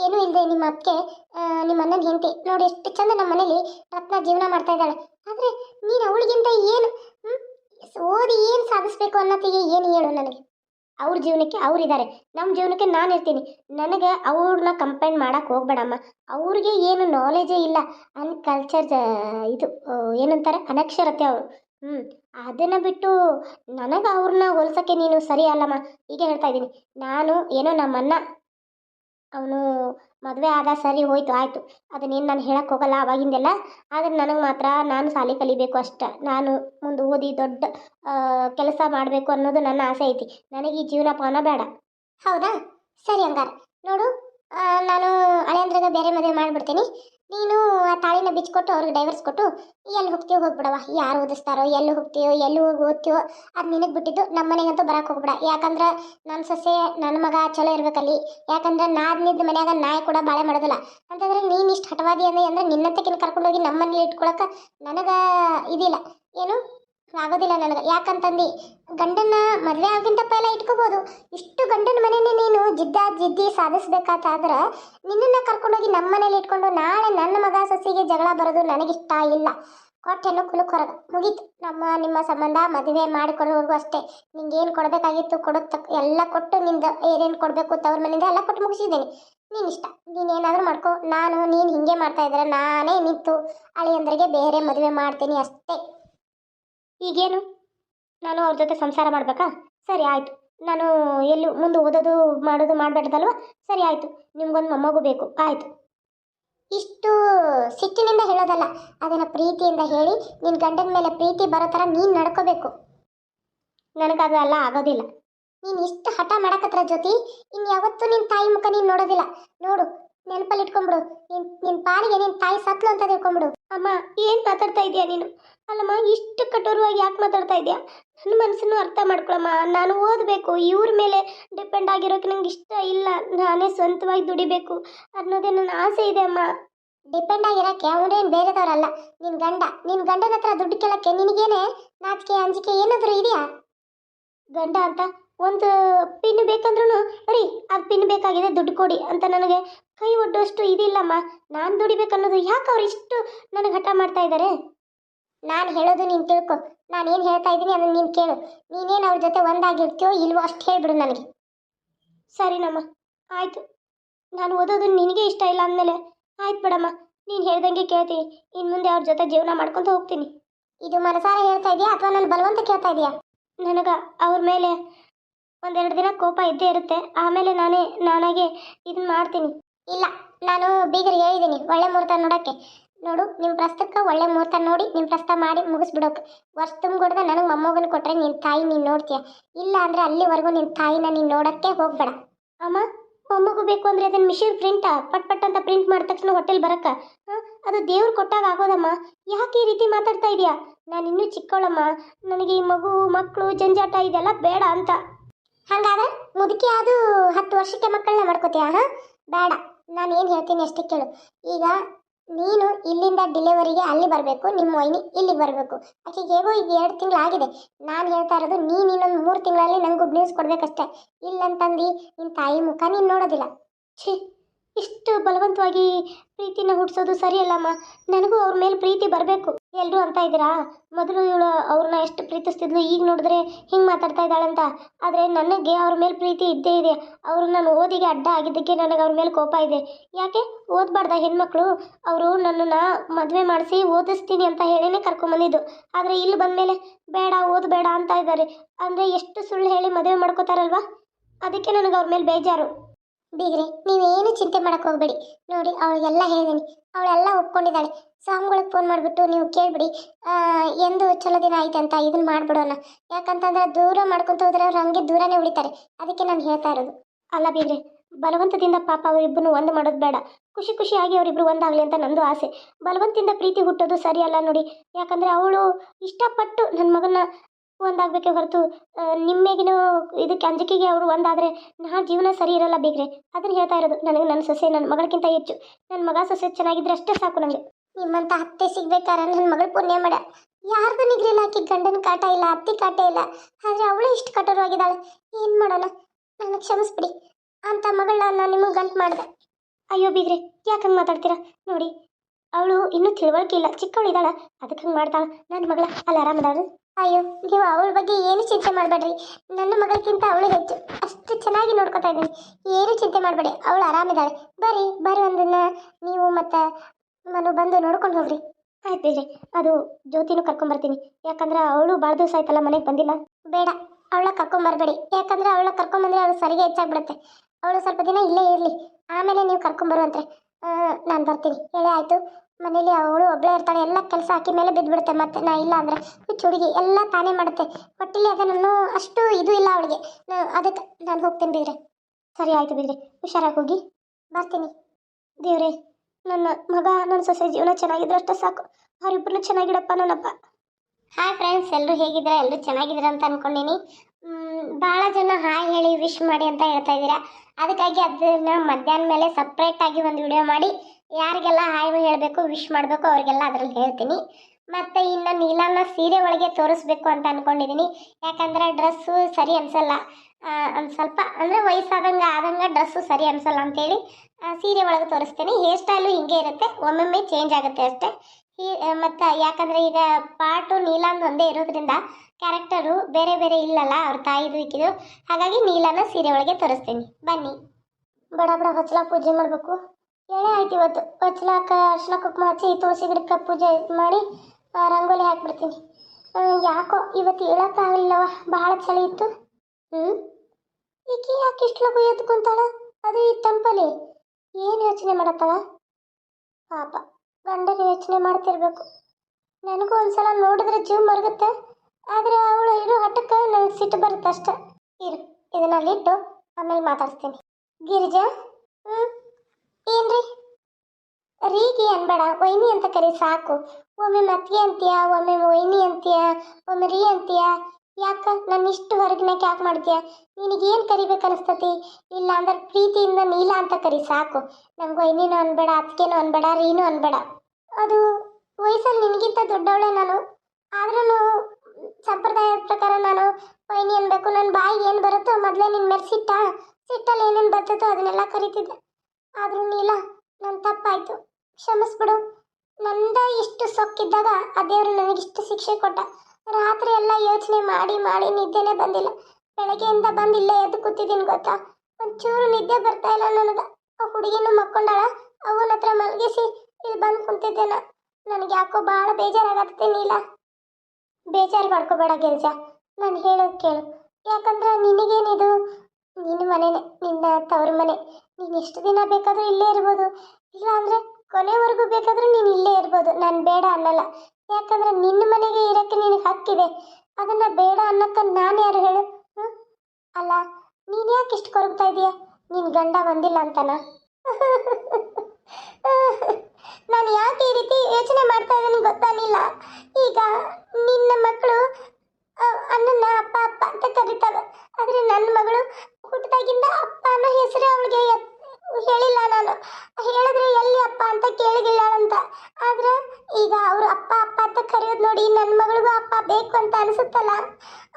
Speaker 1: ಏನೂ ಇಲ್ಲದೆ ನಿಮ್ಮ ಅಕ್ಕೆ ನಿಮ್ಮ ಅಣ್ಣನ ಹೆಂಡತಿ. ನೋಡಿ ಎಷ್ಟು ಚಂದ ನಮ್ಮ ಮನೇಲಿ ರತ್ನ ಜೀವನ ಮಾಡ್ತಾ ಇದ್ದಾಳೆ. ಆದರೆ ನೀನು ಅವಳಿಗಿಂತ ಏನು? ಓದಿ ಏನು ಸಾಧಿಸ್ಬೇಕು ಅನ್ನೋತ್ತಿಗೆ ಏನು ಹೇಳು ನನಗೆ? ಅವ್ರ ಜೀವನಕ್ಕೆ ಅವರಿದ್ದಾರೆ ನಮ್ಮ ಜೀವನಕ್ಕೆ ನಾನು ಇರ್ತೀನಿ. ನನಗೆ ಅವ್ರನ್ನ ಕಂಪೇರ್ ಮಾಡೋಕೆ ಹೋಗ್ಬೇಡಮ್ಮ. ಅವ್ರಿಗೆ ಏನು ನಾಲೆಜೇ ಇಲ್ಲ. ಅನ್ ಕಲ್ಚರ್ ಇದು ಏನಂತಾರೆ? ಅನಕ್ಷರತೆ ಅವರು. ಹ್ಞೂ ಅದನ್ನು ಬಿಟ್ಟು ನನಗೆ ಅವ್ರನ್ನ ಹೋಲ್ಸೋಕ್ಕೆ ನೀನು ಸರಿ ಅಲ್ಲಮ್ಮ. ಈಗ ಹೇಳ್ತಾ ಇದ್ದೀನಿ. ನಾನು ಏನೋ ನಮ್ಮನ್ನ, ಅವನು ಮದುವೆ ಆದ ಸರಿ ಹೋಯ್ತು, ಆಯಿತು. ಅದನ್ನೇನು ನಾನು ಹೇಳಕ್ಕೆ ಹೋಗಲ್ಲ ಅವಾಗಿಂದೆಲ್ಲ. ಆದರೆ ನನಗೆ ಮಾತ್ರ ನಾನು ಶಾಲೆ ಕಲಿಬೇಕು ಅಷ್ಟೆ. ನಾನು ಮುಂದೆ ಓದಿ ದೊಡ್ಡ ಕೆಲಸ ಮಾಡಬೇಕು ಅನ್ನೋದು ನನ್ನ ಆಸೆ ಐತಿ. ನನಗೆ ಈ ಜೀವನ ಪಾನ ಬೇಡ. ಹೌದಾ? ಸರಿ ಹಂಗಾರ. ನೋಡು ನಾನು ಹಳೆಯಂದ್ರಾಗ ಬೇರೆ ಮದುವೆ ಮಾಡಿಬಿಡ್ತೀನಿ. ನೀನು ಆ ತಾಳಿನ ಬಿಚ್ಚಿಕೊಟ್ಟು ಅವ್ರಿಗೆ ಡೈವರ್ಸ್ ಕೊಟ್ಟು ಎಲ್ಲಿ ಹೋಗ್ತೀವೋ ಹೋಗ್ಬಿಡವ ಯಾರು ಓದಿಸ್ತಾರೋ, ಎಲ್ಲಿ ಹೋಗ್ತೀಯೋ, ಎಲ್ಲಿ ಹೋಗಿ ಓದ್ತೀವೋ ಅದು ನಿನಗೆ ಬಿಟ್ಟಿದ್ದು ನಮ್ಮ ಮನೆಗಂತೂ ಬರಕ್ಕೆ ಹೋಗ್ಬಿಡ. ಯಾಕಂದ್ರೆ ನನ್ನ ಸೊಸೆ ನನ್ನ ಮಗ ಚಲೋ ಇರ್ಬೇಕಲ್ಲಿ. ಯಾಕಂದ್ರೆ ನಾದ್ ನಿದ್ದ ಮನ್ಯಾಗ ನಾಯಿ ಕೂಡ ಬಾಳೆ ಮಾಡೋದಿಲ್ಲ. ಅಂತಂದ್ರೆ ನೀನು ಇಷ್ಟು ಹಠವಾದಿ ಅಂದ್ರೆ ಅಂದ್ರೆ ನಿನ್ನತ್ತಕಿನ ಕರ್ಕೊಂಡೋಗಿ ನಮ್ಮ ಮನೇಲಿ ಇಟ್ಕೊಳಕ್ಕೆ ನನಗೆ ಇದಿಲ್ಲ. ಏನು? ಆಗೋದಿಲ್ಲ ನನಗೆ. ಯಾಕಂತಂದು ಗಂಡನ ಮದುವೆ ಆಗಿಂತ ಪೈಲ ಇಟ್ಕೋಬೋದು. ಇಷ್ಟು ಗಂಡನ ಮನೇನೆ ನೀನು ಜಿದ್ದ, ಜಿದ್ದಿ ಸಾಧಿಸ್ಬೇಕಾದ್ರೆ ನಿನ್ನನ್ನು ಕರ್ಕೊಂಡೋಗಿ ನಮ್ಮ ಮನೇಲಿ ಇಟ್ಕೊಂಡು ನಾಳೆ ನನ್ನ ಮಗ ಸೊಸೆಗೆ ಜಗಳ ಬರೋದು ನನಗಿಷ್ಟ ಇಲ್ಲ. ಕೊಟ್ಟೆನು ಕುಲು ಹೊರಗೆ ಮುಗೀತು. ನಮ್ಮ, ನಿಮ್ಮ ಸಂಬಂಧ ಮದುವೆ ಮಾಡಿಕೊಡೋವರೆಗೂ ಅಷ್ಟೇ. ನಿಂಗೇನು ಕೊಡಬೇಕಾಗಿತ್ತು ಕೊಡುತ್ತ, ಎಲ್ಲ ಕೊಟ್ಟು ನಿಂದ ಏನೇನು ಕೊಡಬೇಕು ತವ್ರ ಮನೆಯಿಂದ ಎಲ್ಲ ಕೊಟ್ಟು ಮುಗಿಸಿದ್ದೀನಿ. ನೀನು ಇಷ್ಟ. ನೀನೇನಾದರೂ ಮಾಡ್ಕೊ. ನಾನು, ನೀನು ಹಿಂಗೆ ಮಾಡ್ತಾ ಇದ್ರೆ ನಾನೇ ನಿಂತು ಅಳಿಯಂದ್ರಿಗೆ ಬೇರೆ ಮದುವೆ ಮಾಡ್ತೀನಿ ಅಷ್ಟೇ. ಈಗೇನು? ನಾನು ಅವ್ರ ಜೊತೆ ಸಂಸಾರ ಮಾಡಬೇಕಾ? ಸರಿ, ಆಯಿತು. ನಾನು ಎಲ್ಲಿ ಮುಂದೆ ಓದೋದು, ಮಾಡೋದು ಮಾಡಬೇಡ್ದಲ್ವ? ಸರಿ, ಆಯಿತು. ನಿಮ್ಗೊಂದು ಮೊಮ್ಮಗು ಬೇಕು. ಆಯಿತು. ಇಷ್ಟು ಸಿಟ್ಟಿನಿಂದ ಹೇಳೋದಲ್ಲ, ಅದನ್ನು ಪ್ರೀತಿಯಿಂದ ಹೇಳಿ ನಿನ್ನ ಗಂಡನ ಮೇಲೆ ಪ್ರೀತಿ ಬರೋ ಥರ ನೀನು ನಡ್ಕೋಬೇಕು. ನನಗದೆಲ್ಲ ಆಗೋದಿಲ್ಲ. ನೀನು ಇಷ್ಟು ಹಠ ಮಾಡಕತ್ರ ಜೊತೆ ಇನ್ನು ಯಾವತ್ತೂ ನಿನ್ನ ತಾಯಿ ಮುಖ ನೀನು ನೋಡೋದಿಲ್ಲ. ನೋಡು, ನೆನಪಲ್ಲಿ ಇಟ್ಕೊಂಬಿಡು. ನಿನ್ನ ನಿನ್ನ ಪಾಲಿಗೆ ನಿನ್ನ ತಾಯಿ ಸತ್ಲು ಅಂತ ತಿಳ್ಕೊಂಬಿಡು.
Speaker 2: ಅಮ್ಮ, ಏನು ಮಾತಾಡ್ತಾ ಇದೀಯ ನೀನು? ಅಲ್ಲಮ್ಮ ಇಷ್ಟು ಕಠೋರವಾಗಿ ಯಾಕೆ ಮಾತಾಡ್ತಾ ಇದೆಯಾ? ನನ್ನ ಮನಸ್ಸನ್ನು ಅರ್ಥ ಮಾಡ್ಕೊಳಮ್ಮ. ನಾನು ಓದಬೇಕು. ಇವ್ರ ಮೇಲೆ ಡಿಪೆಂಡ್ ಆಗಿರೋಕೆ ನಂಗೆ ಇಷ್ಟ ಇಲ್ಲ. ನಾನೇ ಸ್ವಂತವಾಗಿ ದುಡಿಬೇಕು ಅನ್ನೋದೇ ನನ್ನ ಆಸೆ ಇದೆ ಅಮ್ಮ.
Speaker 1: ಡಿಪೆಂಡ್ ಆಗಿರಕ್ಕೆ ಅವನೇನು ಬೇರೆದವರಲ್ಲ. ನಿನ್ನ ಗಂಡ. ನಿನ್ನ ಗಂಡನ ಹತ್ರ ದುಡ್ಡು ಕೇಳೋಕ್ಕೆ ನಿನಗೇನೆ ನಾಚಿಕೆ ಅಂಜಿಕೆ ಏನಾದರೂ ಇದೆಯಾ?
Speaker 2: ಗಂಡ ಅಂತ? ಒಂದು ಪಿನ್ ಬೇಕಂದ್ರೂ ರೀ ಅದು ಪಿನ್ ಬೇಕಾಗಿದೆ ದುಡ್ಡು ಕೊಡಿ ಅಂತ ನನಗೆ ಕೈ ಒಡ್ಡುವಷ್ಟು ಇದಿಲ್ಲಮ್ಮ. ನಾನು ದುಡಿಬೇಕನ್ನೋದು ಯಾಕೆ ಅವ್ರು ಇಷ್ಟು ನನಗೆ ಹಠ ಮಾಡ್ತಾ ಇದ್ದಾರೆ
Speaker 1: ನಾನು ಹೇಳೋದು ನೀನು ತಿಳ್ಕೊ. ನಾನು ಏನು ಹೇಳ್ತಾ ಇದ್ದೀನಿ ಅದನ್ನು ನೀನು ಕೇಳು. ನೀನೇನು ಅವ್ರ ಜೊತೆ ಒಂದಾಗಿರ್ತೀಯೋ ಇಲ್ವೋ ಅಷ್ಟು ಹೇಳಿಬಿಡು ನನಗೆ.
Speaker 2: ಸರಿನಮ್ಮ ಆಯಿತು. ನಾನು ಓದೋದು ನಿನಗೆ ಇಷ್ಟ ಇಲ್ಲ ಅಂದಮೇಲೆ. ಆಯ್ತು ಬಿಡಮ್ಮ. ನೀನು ಹೇಳ್ದಂಗೆ ಕೇಳ್ತೀನಿ. ಇನ್ನು ಮುಂದೆ ಅವ್ರ ಜೊತೆ ಜೀವನ ಮಾಡ್ಕೊಂತ ಹೋಗ್ತೀನಿ.
Speaker 1: ಇದು ಮನಸಾರ ಹೇಳ್ತಾ ಇದೆಯಾ ಅಥವಾ ನಾನು ಬಲವಂತ ಕೇಳ್ತಾ ಇದೆಯಾ?
Speaker 2: ನನಗೆ ಅವ್ರ ಮೇಲೆ ಒಂದೆರಡು ದಿನ ಕೋಪ ಇದ್ದೇ ಇರುತ್ತೆ. ಆಮೇಲೆ ನಾನೇ ನಾನಾಗೆ ಇದನ್ನ ಮಾಡ್ತೀನಿ.
Speaker 1: ಇಲ್ಲ ನಾನು ಬೀಗರಿಗೆ ಹೇಳಿದ್ದೀನಿ ಒಳ್ಳೆ ಮುಹೂರ್ತ ನೋಡೋಕ್ಕೆ. ನೋಡು ನಿಮ್ಮ ಪ್ರಸ್ತಕ್ಕೆ ಒಳ್ಳೆ ಮುಹೂರ್ತ ನೋಡಿ ನಿಮ್ಮ ಪ್ರಸ್ತ ಮಾಡಿ ಮುಗಿಸ್ಬಿಡೋಕೆ. ವರ್ಷ ತುಂಬಿಡ್ದ ನನಗೆ ಮೊಮ್ಮಗನ ಕೊಟ್ಟರೆ ನಿನ್ನ ತಾಯಿ ನೀನು ನೋಡ್ತೀಯ. ಇಲ್ಲ ಅಂದರೆ ಅಲ್ಲಿವರೆಗೂ ನಿನ್ನ ತಾಯಿನ ನೀನು ನೋಡೋಕ್ಕೆ ಹೋಗಬೇಡ.
Speaker 2: ಅಮ್ಮ, ಮೊಮ್ಮಗು ಬೇಕು ಅಂದರೆ ಅದನ್ನು ಮಿಷಿನ್ ಪ್ರಿಂಟ್? ಪಟ್ ಪಟ್ ಅಂತ ಪ್ರಿಂಟ್ ಮಾಡಿದ ತಕ್ಷಣ ಹೋಟೆಲ್ ಬರಕ್ಕ? ಅದು ದೇವ್ರು ಕೊಟ್ಟಾಗ ಆಗೋದಮ್ಮ? ಯಾಕೆ ಈ ರೀತಿ ಮಾತಾಡ್ತಾ ಇದೀಯಾ? ನಾನು ಇನ್ನೂ ಚಿಕ್ಕವಳಮ್ಮ. ನನಗೆ ಈ ಮಗು ಮಕ್ಕಳು ಜಂಜಾಟ ಇದೆಲ್ಲ ಬೇಡ ಅಂತ.
Speaker 1: ಹಾಗಾದ್ರೆ ಮುದುಕಿ ಅದು ಹತ್ತು ವರ್ಷಕ್ಕೆ ಮಕ್ಕಳನ್ನ ಮಾಡ್ಕೋತೀಯ, ಹಾಂ? ಬೇಡ. ನಾನು ಏನು ಹೇಳ್ತೀನಿ ಅಷ್ಟೇ ಕೇಳು. ಈಗ ನೀನು ಇಲ್ಲಿಂದ ಡಿಲಿವರಿಗೆ ಅಲ್ಲಿ ಬರಬೇಕು, ನಿಮ್ಮ ವೈನಿ ಇಲ್ಲಿಗೆ ಬರಬೇಕು. ಆಕೆಗೆ ಹೇಗೋ ಈಗ ಎರಡು ತಿಂಗಳು ಆಗಿದೆ ನಾನು ಹೇಳ್ತಾ ಇರೋದು, ನೀನು ಇನ್ನೊಂದು ಮೂರು ತಿಂಗಳಲ್ಲಿ ನಂಗೆ ಗುಡ್ ನ್ಯೂಸ್ ಕೊಡಬೇಕಷ್ಟೇ. ಇಲ್ಲಂತಂದು ನಿನ್ನ ತಾಯಿ ಮುಖ ನೀನು ನೋಡೋದಿಲ್ಲ.
Speaker 2: ಛೀ, ಇಷ್ಟು ಬಲವಂತವಾಗಿ ಪ್ರೀತಿನ ಹುಟ್ಟಿಸೋದು ಸರಿಯಲ್ಲಮ್ಮ. ನನಗೂ ಅವ್ರ ಮೇಲೆ ಪ್ರೀತಿ ಬರಬೇಕು. ಎಲ್ಲರೂ ಅಂತ ಇದ್ದೀರಾ? ಮೊದಲು ಇವಳು ಅವ್ರನ್ನ ಎಷ್ಟು ಪ್ರೀತಿಸ್ತಿದ್ಲು, ಈಗ ನೋಡಿದ್ರೆ ಹಿಂಗೆ ಮಾತಾಡ್ತಾ ಇದ್ದಾಳಂತ ಆದರೆ ನನಗೆ ಅವ್ರ ಮೇಲೆ ಪ್ರೀತಿ ಇದ್ದೇ ಇದೆ. ಅವರು ನಾನು ಓದಿಗೆ ಅಡ್ಡ ಆಗಿದ್ದಕ್ಕೆ ನನಗೆ ಅವ್ರ ಮೇಲೆ ಕೋಪ ಇದೆ. ಯಾಕೆ? ಓದಬಾರ್ದ ಹೆಣ್ಮಕ್ಳು. ಅವರು ನನ್ನನ್ನು ಮದುವೆ ಮಾಡಿಸಿ ಓದಿಸ್ತೀನಿ ಅಂತ ಹೇಳಿನೇ ಕರ್ಕೊಂಬಂದಿದ್ದು ಆದರೆ ಇಲ್ಲಿ ಬಂದಮೇಲೆ ಬೇಡ, ಓದಬೇಡ ಅಂತ ಇದ್ದಾರೆ. ಅಂದರೆ ಎಷ್ಟು ಸುಳ್ಳು ಹೇಳಿ ಮದುವೆ ಮಾಡ್ಕೋತಾರಲ್ವಾ? ಅದಕ್ಕೆ ನನಗೆ ಅವ್ರ ಮೇಲೆ ಬೇಜಾರು.
Speaker 1: ಬೀಗ್ರೆ, ನೀವೇನು ಚಿಂತೆ ಮಾಡಕ್ಕೆ ಹೋಗ್ಬೇಡಿ. ನೋಡಿ ಅವಳಿಗೆಲ್ಲ ಹೇಳಿದ್ದೀನಿ ಅವಳೆಲ್ಲ ಒಪ್ಕೊಂಡಿದ್ದಾಳೆ. ಸ್ವಾಮಿಗಳಿಗೆ ಫೋನ್ ಮಾಡಿಬಿಟ್ಟು ನೀವು ಕೇಳಿಬಿಡಿ. ಎಂದು ಚಲೋ ದಿನ ಆಯ್ತು ಅಂತ ಇದನ್ನ ಮಾಡ್ಬಿಡೋಣ. ಯಾಕಂತಂದ್ರೆ ದೂರ ಮಾಡ್ಕೊತ ಹೋದ್ರೆ ಅವ್ರು ಹಂಗೆ ದೂರನೇ ಉಳಿತಾರೆ. ಅದಕ್ಕೆ ನಾನು ಹೇಳ್ತಾ ಇರೋದು.
Speaker 2: ಅಲ್ಲ ಬೀಗ್ರೆ, ಬಲವಂತದಿಂದ ಪಾಪ ಅವರಿಬ್ಬರು ಒಂದು ಮಾಡೋದು ಬೇಡ. ಖುಷಿ ಖುಷಿಯಾಗಿ ಅವರಿಬ್ರು ಒಂದಾಗಲಿ ಅಂತ ನಂದು ಆಸೆ. ಬಲವಂತದಿಂದ ಪ್ರೀತಿ ಹುಟ್ಟೋದು ಸರಿಯಲ್ಲ ನೋಡಿ. ಯಾಕಂದರೆ ಅವಳು ಇಷ್ಟಪಟ್ಟು ನನ್ನ ಮಗನ ಒಂದಾಗಬೇಕೆ ಹೊರತು ನಿಮ್ಮೆಗಿನ ಇದಕ್ಕೆ ಅಂಜಿಕೆಗೆ ಅವರು ಒಂದಾದರೆ ನಾ ಜೀವನ ಸರಿ ಇರಲ್ಲ ಬೇಕ್ರೆ. ಅದನ್ನು ಹೇಳ್ತಾ ಇರೋದು, ನನಗೆ ನನ್ನ ಸೊಸೆ ನನ್ನ ಮಗಳಿಗಿಂತ ಹೆಚ್ಚು. ನನ್ನ ಮಗ ಸೊಸೆ ಚೆನ್ನಾಗಿದ್ರೆ ಅಷ್ಟೇ ಸಾಕು ನನಗೆ
Speaker 1: ನಿಮ್ಮಂತ ಅತ್ತೆ ಸಿಗ್ಬೇಕಾದ್ರೆ ನನ್ನ ಮಗಳು ಪುಣ್ಯ ಮಾಡ. ಯಾರ್ದು ನಿಗ್ರಿಲ್ಲ ಆಕಿ ಗಂಡನ ಕಾಟ ಇಲ್ಲ, ಅತ್ತಿ ಕಾಟ ಇಲ್ಲ. ಆದ್ರೆ ಅವಳು ಇಷ್ಟು ಕಠೋರವಾಗಿದ್ದಾಳೆ ಏನು ಮಾಡೋಣ? ನನಗೆ ಕ್ಷಮಿಸ್ಬಿಡಿ. ಅಂತ ಮಗಳನ್ನ ನಾನು ನಿಮಗೆ ಗಂಟು ಮಾಡಿದೆ.
Speaker 2: ಅಯ್ಯೋ ಬೀಗ್ರೆ, ಯಾಕೆ ಹಂಗೆ ಮಾತಾಡ್ತೀರಾ? ನೋಡಿ, ಅವಳು ಇನ್ನೂ ತಿಳುವಳಿಕೆ ಇಲ್ಲ. ಚಿಕ್ಕವಳಿದಾಳೆ ಅದಕ್ಕೆ ಹಂಗೆ ಮಾಡ್ತಾಳೆ. ನನ್ನ ಮಗಳ, ಅಲ್ಲಿ ಆರಾಮದಾಳು?
Speaker 1: ಅಯ್ಯೋ, ನೀವು ಅವಳ ಬಗ್ಗೆ ಏನು ಚಿಂತೆ ಮಾಡಬೇಡ್ರಿ. ನನ್ನ ಮಗಳಿಗಿಂತ ಅವಳು ಹೆಚ್ಚು. ಅಷ್ಟು ಚೆನ್ನಾಗಿ ನೋಡ್ಕೊತಾ ಇದ್ದೀನಿ. ಏನು ಚಿಂತೆ ಮಾಡಬೇಡಿ. ಅವಳು ಆರಾಮಿದ್ದಾಳೆ. ಬರ್ರಿ ಬರ್ರಿ ಒಂದನ್ನ ನೀವು ಮತ್ತೆ ಮನು ಬಂದು ನೋಡ್ಕೊಂಡು ಹೋಗ್ರಿ.
Speaker 2: ಆಯ್ತು ಬಿಡ್ರಿ. ಅದು ಜ್ಯೋತಿನೂ ಕರ್ಕೊಂಬರ್ತೀನಿ. ಯಾಕಂದ್ರೆ ಅವಳು ಭಾಳ ದಿವಸ ಆಯ್ತಲ್ಲ, ಮನೆಗೆ ಬಂದಿಲ್ಲ.
Speaker 1: ಬೇಡ, ಅವಳ ಕರ್ಕೊಂಬರ್ಬೇಡಿ. ಯಾಕಂದ್ರೆ ಅವಳ ಕರ್ಕೊಂಬಂದ್ರೆ ಅವಳು ಸರಿಗೆ ಹೆಚ್ಚಾಗ್ಬಿಡುತ್ತೆ. ಅವಳು ಸ್ವಲ್ಪ ದಿನ ಇಲ್ಲೇ ಇರಲಿ. ಆಮೇಲೆ ನೀವು ಕರ್ಕೊಂಬರುವಂತ್ರೆ. ನಾನು ಬರ್ತೀನಿ. ಹೇಳಿ, ಆಯಿತು. ಮನೇಲಿ ಅವಳು ಒಬ್ಬಳೇ ಇರ್ತಾಳೆ, ಎಲ್ಲ ಕೆಲಸ ಹಾಕಿ ಮೇಲೆ ಬಿದ್ದುಬಿಡುತ್ತೆ. ಮತ್ತೆ ನಾ ಇಲ್ಲ ಅಂದರೆ ಹುಡುಗಿ ಎಲ್ಲ ತಾನೇ ಮಾಡುತ್ತೆ. ಒಟ್ಟಿಲಿ ಅದನ್ನು ಅಷ್ಟು ಇದು ಇಲ್ಲ ಅವಳಿಗೆ. ಅದಕ್ಕೆ ನಾನು ಹೋಗ್ತೀನಿ ಬಿದ್ರೆ
Speaker 2: ಸರಿ ಆಯ್ತು ಬಿದ್ರೆ ಹುಷಾರಾಗಿ ಹೋಗಿ.
Speaker 1: ಬರ್ತೀನಿ.
Speaker 2: ದೇವ್ರೆ, ನನ್ನ ಮಗ ನನ್ನ ಸೊಸೆ ಜೀವನ ಚೆನ್ನಾಗಿದ್ರೆ ಅಷ್ಟೇ ಸಾಕು. ಅವರಿಬ್ಬರನ್ನು ಚೆನ್ನಾಗಿಡಪ್ಪ ನನ್ನಪ್ಪ
Speaker 1: ಹಾಯ್ ಫ್ರೆಂಡ್ಸ್ ಎಲ್ಲರೂ ಹೇಗಿದ್ದೀರಾ? ಎಲ್ಲರೂ ಚೆನ್ನಾಗಿದ್ದೀರಾ ಅಂತ ಅನ್ಕೊಂಡೀನಿ. ಭಾಳ ಜನ ಹಾಯ್ ಹೇಳಿ ವಿಶ್ ಮಾಡಿ ಅಂತ ಹೇಳ್ತಾ ಇದ್ದೀರಾ. ಅದಕ್ಕಾಗಿ ಅದನ್ನ ಮಧ್ಯಾಹ್ನ ಮೇಲೆ ಸಪ್ರೇಟಾಗಿ ಒಂದು ವಿಡಿಯೋ ಮಾಡಿ. ಯಾರಿಗೆಲ್ಲ ಹಾಯ್ ಹೇಳಬೇಕು ವಿಶ್ ಮಾಡಬೇಕು ಅವರಿಗೆಲ್ಲ ಅದರಲ್ಲಿ ಹೇಳ್ತೀನಿ. ಮತ್ತು ಇನ್ನು ನೀಲಾನ ಸೀರೆ ಒಳಗೆ ತೋರಿಸ್ಬೇಕು ಅಂತ ಅಂದ್ಕೊಂಡಿದ್ದೀನಿ ಯಾಕಂದರೆ ಡ್ರೆಸ್ಸು ಸರಿ ಅನಿಸಲ್ಲ. ಒಂದು ಸ್ವಲ್ಪ ಅಂದರೆ ವಯಸ್ಸಾದಂಗೆ ಆದಂಗೆ ಡ್ರೆಸ್ಸು ಸರಿ ಅನಿಸಲ್ಲ ಅಂತೇಳಿ ಸೀರೆ ಒಳಗೆ ತೋರಿಸ್ತೀನಿ. ಹೇರ್ ಸ್ಟೈಲು ಹಿಂಗೆ ಇರುತ್ತೆ. ಒಮ್ಮೊಮ್ಮೆ ಚೇಂಜ್ ಆಗುತ್ತೆ ಅಷ್ಟೇ. ಈ ಮತ್ತು ಯಾಕಂದರೆ ಈಗ ಪಾಟು ನೀಲಾಂದು ಒಂದೇ ಇರೋದ್ರಿಂದ ಕ್ಯಾರೆಕ್ಟರು ಬೇರೆ ಬೇರೆ ಇಲ್ಲಲ್ಲ ಅವ್ರ ತಾಯಿದು ಇಕ್ಕಿದು ಹಾಗಾಗಿ ನೀಲಾನ ಸೀರೆ ಒಳಗೆ ತೋರಿಸ್ತೀನಿ. ಬನ್ನಿ. ಬಡ ಬಡ ಪೂಜೆ ಮಾಡಬೇಕು. ಎಳೆ ಆಯ್ತು ಇವತ್ತು. ಹೊಚ್ಚಲಾಕ ಅರ್ಶಿನ ಕುಂಕುಮ ಹಚ್ಚಿ ತುಳಸಿ ಗಿಡಕ್ಕೆ ಪೂಜೆ ಮಾಡಿ ರಂಗೋಲಿ ಹಾಕ್ಬಿಡ್ತೀನಿ. ಯಾಕೋ ಇವತ್ತು ಹೇಳೋಕ್ಕಾಗಲಿಲ್ಲವ ಬಹಳ ಚಳಿ ಇತ್ತು. ಹ್ಞೂ ಈಕೆ ಯಾಕೆ ಇಷ್ಟು ಲಗು ಕುಂತಾಳ? ಅದು ಈ ತಂಪಲ್ಲಿ. ಏನು ಯೋಚನೆ ಮಾಡತ್ತವ? ಪಾಪ ಗಂಡನ ಯೋಚನೆ ಮಾಡ್ತಿರ್ಬೇಕು. ನನಗೂ ಒಂದ್ಸಲ ನೋಡಿದ್ರೆ ಜೀವ ಮರಗುತ್ತೆ. ಆದರೆ ಅವಳು ಇರೋ ಹಠಕ್ಕೆ ನನಗೆ ಸಿಟ್ಟು ಬರುತ್ತೆ ಅಷ್ಟೆ. ಇರು ಇದನ್ನಲ್ಲಿಟ್ಟು ಆಮೇಲೆ ಮಾತಾಡ್ತೀನಿ ಗಿರಿಜಾ? ಹ್ಞೂ ಏನ್ರಿ? ರೀಗಿ ಅನ್ಬೇಡ, ವೈನಿ ಅಂತ ಕರಿ ಸಾಕು. ಒಮ್ಮೆ ಮತ್ಗೆ ಅಂತೀಯ, ಒಮ್ಮೆ ವೈನಿ ಅಂತೀಯ, ಒಮ್ಮೆ ರೀ ಅಂತೀಯ? ಯಾಕ? ನನ್ನ ಇಷ್ಟು ಹೊರಗಿನಕ್ಕೆ ಯಾಕೆ ಮಾಡ್ತೀಯ? ನಿನಗೇನು ಕರಿಬೇಕು ಅನಿಸ್ತತಿ? ಇಲ್ಲ ಅಂದ್ರೆ ಪ್ರೀತಿಯಿಂದ ನೀಲ ಅಂತ ಕರಿ ಸಾಕು. ನಂಗೆ ವೈನಿನೂ ಅನ್ಬೇಡ ಅತ್ತಿಗೆನೂ ಅನ್ಬೇಡ, ರೀನೂ ಅನ್ಬೇಡ. ಅದು ವಯಸ್ಸಲ್ಲಿ ನಿನಗಿಂತ ದೊಡ್ಡವಳೆ ನಾನು. ಆದ್ರೂ ಸಂಪ್ರದಾಯದ ಪ್ರಕಾರ ನಾನು ವೈನಿ ಅನ್ಬೇಕು. ನನ್ನ ಬಾಯಿಗೆ ಏನು ಬರುತ್ತೋ ಮೊದಲೇ ನಿನ್ನ ಮೇಲೆ ಸಿಟ್ಟ? ಸಿಟ್ಟಲ್ಲಿ ಏನೇನು ಬರ್ತೈತೋ ಅದನ್ನೆಲ್ಲ ಕರಿತಿದ್ದೆ. ಆದ್ರೂ ನೀಲ ನನ್ನ ತಪ್ಪಾಯ್ತು. ಕ್ಷಮಿಸ್ಬಿಡು. ನಂದ ಇಷ್ಟು ಸೊಕ್ಕಿದ್ದಾಗ ಆ ದೇವರು ನನಗಿಷ್ಟು ಶಿಕ್ಷೆ ಕೊಟ್ಟ. ರಾತ್ರಿ ಎಲ್ಲ ಯೋಚನೆ ಮಾಡಿ ಮಾಡಿ ನಿದ್ದೆನೇ ಬಂದಿಲ್ಲ. ಬೆಳಗ್ಗೆಯಿಂದ ಬಂದು ಇಲ್ಲೇ ಎದ್ದು ಕೂತಿದ್ದೀನಿ ಗೊತ್ತಾ? ಒಂಚೂರು ನಿದ್ದೆ ಬರ್ತಾ ಇಲ್ಲ ನನಗೆ. ಆ ಹುಡುಗಿನೂ ಮಕ್ಕೊಂಡಾಳ. ಅವನ ಹತ್ರ ಮಲಗಿಸಿ ಇಲ್ಲಿ ಬಂದು ಕುಂತಿದ್ದೆ ನಾ. ನನಗೆ ಯಾಕೋ ಭಾಳ ಬೇಜಾರಾಗತ್ತೆ ನೀಲ. ಬೇಜಾರು ಮಾಡ್ಕೋಬೇಡ ಗಿರಿಜಾ. ನಾನು ಹೇಳೋದು ಕೇಳು. ಯಾಕಂದ್ರೆ ನಿನಗೇನಿದು? ನಿನ್ನ ಮನೆನೇ, ನಿನ್ನ ತವ್ರ ಮನೆ. ನೀನು ಎಷ್ಟು ದಿನ ಬೇಕಾದರೂ ಇಲ್ಲೇ ಇರ್ಬೋದು. ಇಲ್ಲ ಅಂದರೆ ಕೊನೆವರೆಗೂ ಬೇಕಾದರೂ ನೀನು ಇಲ್ಲೇ ಇರ್ಬೋದು. ನಾನು ಬೇಡ ಅನ್ನಲ್ಲ. ಯಾಕಂದ್ರೆ ನಿನ್ನ ಮನೆಗೆ ಇರೋಕ್ಕೆ ನಿನಗೆ ಹಕ್ಕಿದೆ ಅದನ್ನು ಬೇಡ ಅನ್ನೋಕ್ಕೆ ನಾನು ಯಾರು ಹೇಳು? ಹ್ಞೂ ಅಲ್ಲ, ನೀನು ಯಾಕೆ ಇಷ್ಟು ಕೊರಗ್ತಾ ಇದೀಯಾ? ನಿನ್ನ ಗಂಡ ಬಂದಿಲ್ಲ ಅಂತನ? ನಾನು ಯಾಕೆ ಈ ರೀತಿ ಯೋಚನೆ ಮಾಡ್ತಾ ಇದ್ದೀನಿ ಗೊತ್ತಾಗಿಲ್ಲ ಈಗ ನಿನ್ನ ಮಕ್ಕಳು ಅಣ್ಣನ ಅಪ್ಪ ಅಪ್ಪ ಅಂತ ಕರೀತಾವೆ ಆದರೆ ನನ್ನ ಮಗಳು ಹುಟ್ಟಿದಾಗಿಂದ ಅಪ್ಪ ಅನ್ನೋ ಹೆಸರು ಅವಳಿಗೆ ಹೇಳಿಲ್ಲ ನಾನು. ಹೇಳಿದ್ರೆ ಎಲ್ಲಿ ಅಪ್ಪ ಅಂತ ಕೇಳಿಗಿಳ್ಳಾಳಂತ ಆದ್ರೆ ಈಗ ಅವರು ಅಪ್ಪ ಅಪ್ಪ ಅಂತ ಕರೆಯೋದು ನೋಡಿ ನನ್ನ ಮಗಳಿಗೂ ಅಪ್ಪ ಬೇಕು ಅಂತ ಅನಿಸುತ್ತಲ್ಲ?